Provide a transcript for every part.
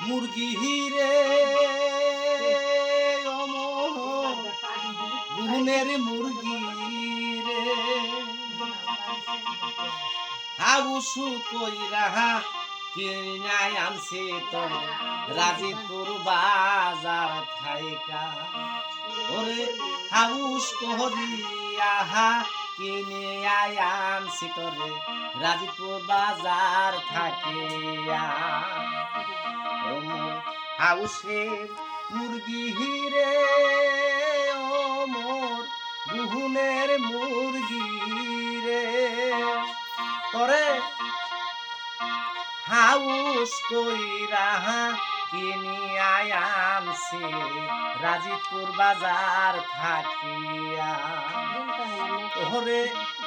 মুরগি হিরে গুনের মুরগি রে হাউসু কইরা রাজিপুর বাজার থাইকা ওরে রাজিপুর বাজার থাকিয়া হাউসের মুরগি হিরে মোর গুহুনের মুরগি রে। তরে হাউস কইরা কিনি আয়ামছি রাজিপুর বাজার থাকিয়া। ওরে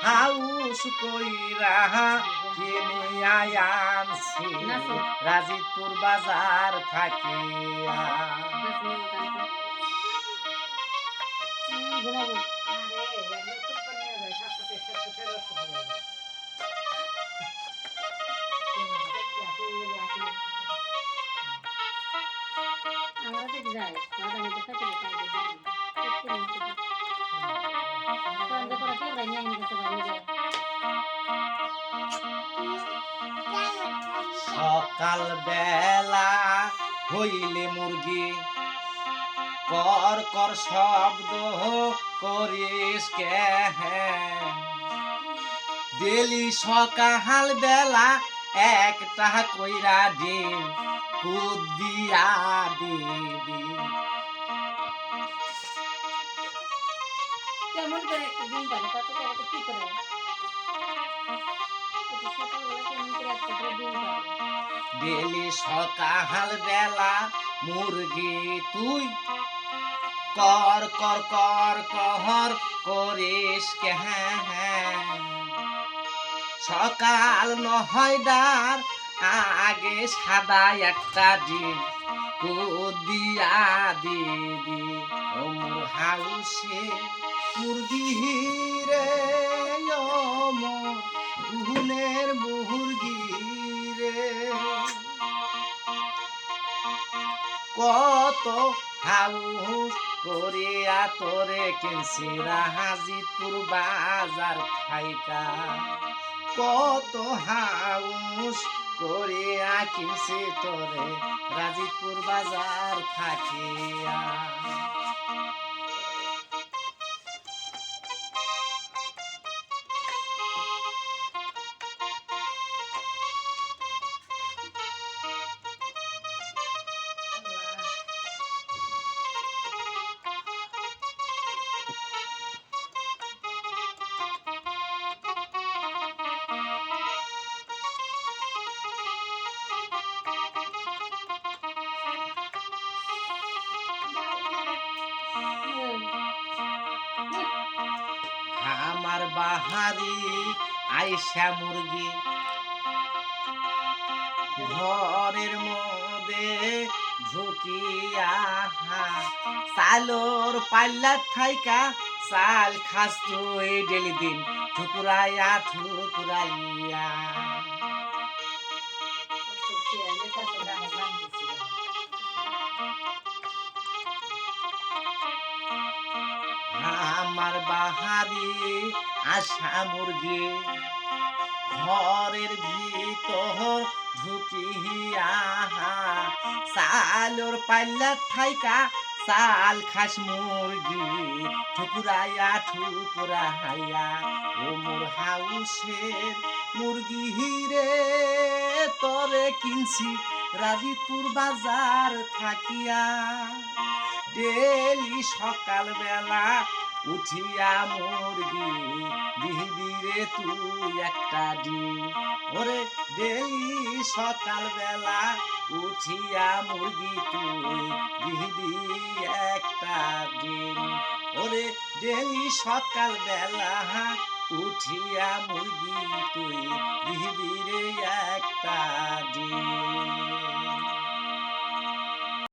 হাউস কইরা কিনি আয়ামছি রাজিপুর বাজার থাকিয়া। সকাল বেলা হইলে মুরগি, কর কর শব্দ করিস কে ডেলি সকাল বেলা একটা কইরা ডিম, কুদিয়া দিবি। দিন পারে কত করে কি করে দিন সকাল বেলা মুরগি তুই কর কর কর কর করিস কে সকাল নহয়দার আগে সাদা একটা ডিম দিয়া দিবি। ওমর হাউসে মুরগি রে অমর গুনের রে কত হাউস করিয়া তোরে কিনছি হাজিপুর বাজার খাইকা। কত হাউস করিয়া কিনছি তোরে রাজিপুর বাজার থাকিয়া। বাহারি আইসা মুরগি। ঘরের মধ্যে ঢুকিয়া চালোর পাল্লা থাইকা, চাল খাস তুই ডেলি দিন ঠুকুরাইয়া ঠুকুরাইয়া বাহারি আশা মুরগি। ঘরের ভিতর ঢুকিয়া চালোর পাল্লা থাইকা চাল খাস মুরগি। ঠুকুরাইয়া ঠুকুরাইয়া ও মোর হাউসের মুরগি হিরে, তরে কিনছি রাজিপুর বাজার থাকিয়া। ডেলি সকাল বেলা উঠিয়া মুরগি দিবি রে তুই একটা ডিম। ওরে ডেলি সকাল বেলা উঠিয়া মুরগি তুই দিবি একটা ডিম। ওরে ডেলি সকাল বেলা উঠিয়া মুরগি তুই রে একটা ডিম।